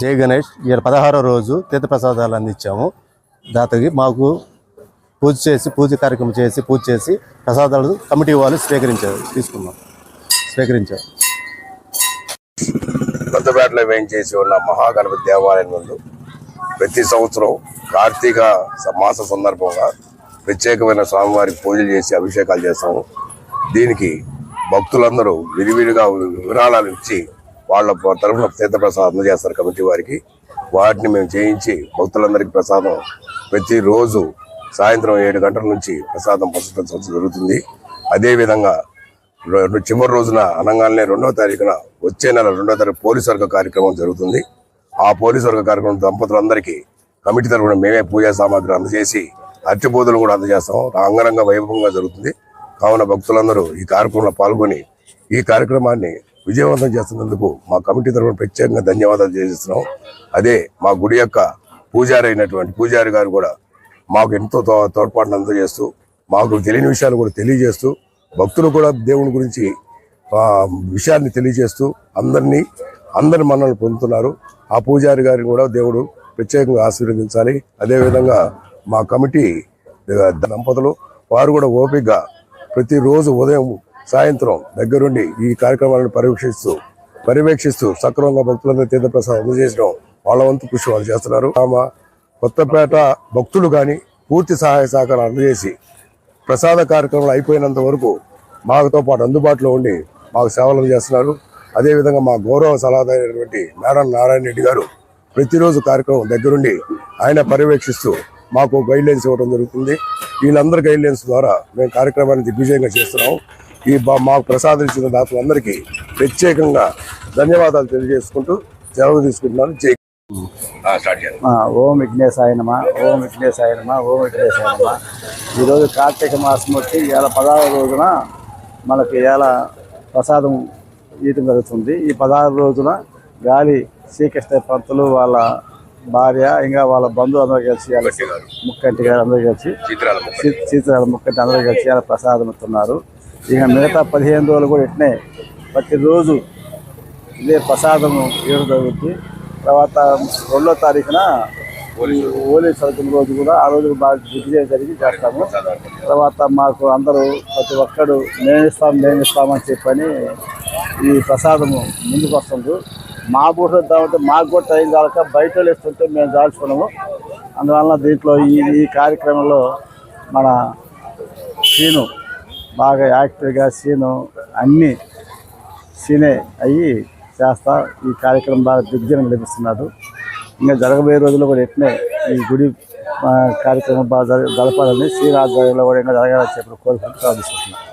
జయ గణేష్. ఇవాళ పదహారో రోజు తీర్థప్రసాదాలు అందించాము. దాతకి మాకు పూజ చేసి పూజ కార్యక్రమం చేసి పూజ చేసి ప్రసాదాలు కమిటీ వాళ్ళు స్వీకరించారు తీసుకున్నాం. స్వీకరించారు. కొత్తపేటలో వేయించేసి ఉన్న మహాగణపతి దేవాలయం ముందు ప్రతి సంవత్సరం కార్తీక మాస సందర్భంగా ప్రత్యేకమైన స్వామివారికి పూజలు చేసి అభిషేకాలు చేస్తాము. దీనికి భక్తులందరూ విరివిరిగా విరాళాలు ఇచ్చి వాళ్ళ తరఫున తీర్థప్రసాదం అందజేస్తారు కమిటీ వారికి. వాటిని మేము చేయించి భక్తులందరికీ ప్రసాదం ప్రతిరోజు సాయంత్రం ఏడు గంటల నుంచి ప్రసాదం పంచడం జరుగుతుంది. అదేవిధంగా చివరి రోజున అనగానే రెండవ తారీఖున వచ్చే నెల రెండవ తారీఖు పోలీసు వర్గ కార్యక్రమం జరుగుతుంది. ఆ పోలీసు వర్గ కార్యక్రమం దంపతులందరికీ కమిటీ తరఫున మేమే పూజా సామాగ్రి అందజేసి అరటిబోధులు కూడా అందజేస్తాం. అంగరంగ వైభవంగా జరుగుతుంది. కావున భక్తులందరూ ఈ కార్యక్రమంలో పాల్గొని ఈ కార్యక్రమాన్ని విజయవంతం చేస్తున్నందుకు మా కమిటీ తరఫున ప్రత్యేకంగా ధన్యవాదాలు చేస్తున్నాం అదే మా గుడి యొక్క పూజారి అయినటువంటి పూజారి గారు కూడా మాకు ఎంతో తో- తోడ్పాటును అందజేస్తూ మాకు తెలియని విషయాలు కూడా తెలియజేస్తూ భక్తులు కూడా దేవుని గురించి విషయాన్ని తెలియజేస్తూ అందరినీ అందరి మన్నలు పొందుతున్నారు. ఆ పూజారి గారిని కూడా దేవుడు ప్రత్యేకంగా ఆశీర్వదించాలి. అదేవిధంగా మా కమిటీ దంపతులు వారు కూడా ఓపికగా ప్రతిరోజు ఉదయం సాయంత్రం దగ్గరుండి ఈ కార్యక్రమాలను పర్యవేక్షిస్తూ పర్యవేక్షిస్తూ సక్రమంగా భక్తులందరూ తీర్థప్రసాదం అందజేసడం వాళ్ళ వంతు కృషి వాళ్ళు చేస్తున్నారు. ఆమె కొత్తపేట భక్తులు కానీ పూర్తి సహాయ సహకారం అందజేసి ప్రసాద కార్యక్రమాలు అయిపోయినంత వరకు మాతో పాటు అందుబాటులో ఉండి మాకు సేవలు చేస్తున్నారు అదేవిధంగా మా గౌరవ సలహాదారైనటువంటి మేడం నారాయణ రెడ్డి గారు ప్రతిరోజు కార్యక్రమం దగ్గరుండి ఆయన పర్యవేక్షిస్తూ మాకు గైడ్లైన్స్ ఇవ్వడం జరుగుతుంది. వీళ్ళందరి గైడ్లైన్స్ ద్వారా మేము కార్యక్రమాన్ని దిగ్విజయంగా చేస్తున్నాం ఈ బా- మాకు ప్రసాదం ఇచ్చిన దాతలందరికీ ప్రత్యేకంగా ధన్యవాదాలు తెలియజేసుకుంటూ సెలవు తీసుకుంటున్నాను. జై ఓం విఘ్నేశాయ నమ ఓం విఘ్నేశాయ నమ ఓం విఘ్నేశాయ నమ. ఈరోజు కార్తీక మాసం వచ్చి ఇవాళ పదహారు రోజున మనకి ఇవాళ ప్రసాదం ఈయటం జరుగుతుంది. ఈ పదహారు రోజున గాలి శ్రీకృష్ణ పంతులు వాళ్ళ భార్య ఇంకా వాళ్ళ బంధువు అందరూ కలిసి ముక్కంటి గారు. అందరూ కలిసి చిత్రాల ముక్కంటి. అందరూ కలిసి ప్రసాదం ఇస్తున్నారు. ఇక మిగతా పదిహేను రోజులు కూడా ఇట్నే ప్రతిరోజు ఇదే ప్రసాదము ఇవ్వడం జరుగుతుంది తర్వాత రెండో తారీఖున ఈ హోలీ చదువుతున్న రోజు కూడా ఆ రోజు బాగా దిగ్విజయం జరిగి చేస్తాము. తర్వాత మాకు అందరూ ప్రతి ఒక్కడు మేము ఇస్తాం మేము ఇస్తామని చెప్పని ఈ ప్రసాదము ముందుకు వస్తుంది. మా పూట ఇద్దామంటే మాకు కూడా టైం కాక బయట వాళ్ళు ఇస్తుంటే మేము దాల్చుకున్నాము అందువలన దీంట్లో ఈ ఈ కార్యక్రమంలో మన శ్రీను బాగా యాక్టివ్గా సీను అన్నీ సీనే అయ్యి చేస్తా ఈ కార్యక్రమం బాగా దిగ్జనం లభిస్తున్నాడు. ఇంకా జరగబోయే రోజుల్లో కూడా ఎట్నే ఈ గుడి కార్యక్రమం బాగా జర- జరపాలని శ్రీ ఆధ్వర్యంలో కూడా ఇంకా జరగాలని చెప్పి కోరుకుంటూ ప్రార్థిస్తున్నాను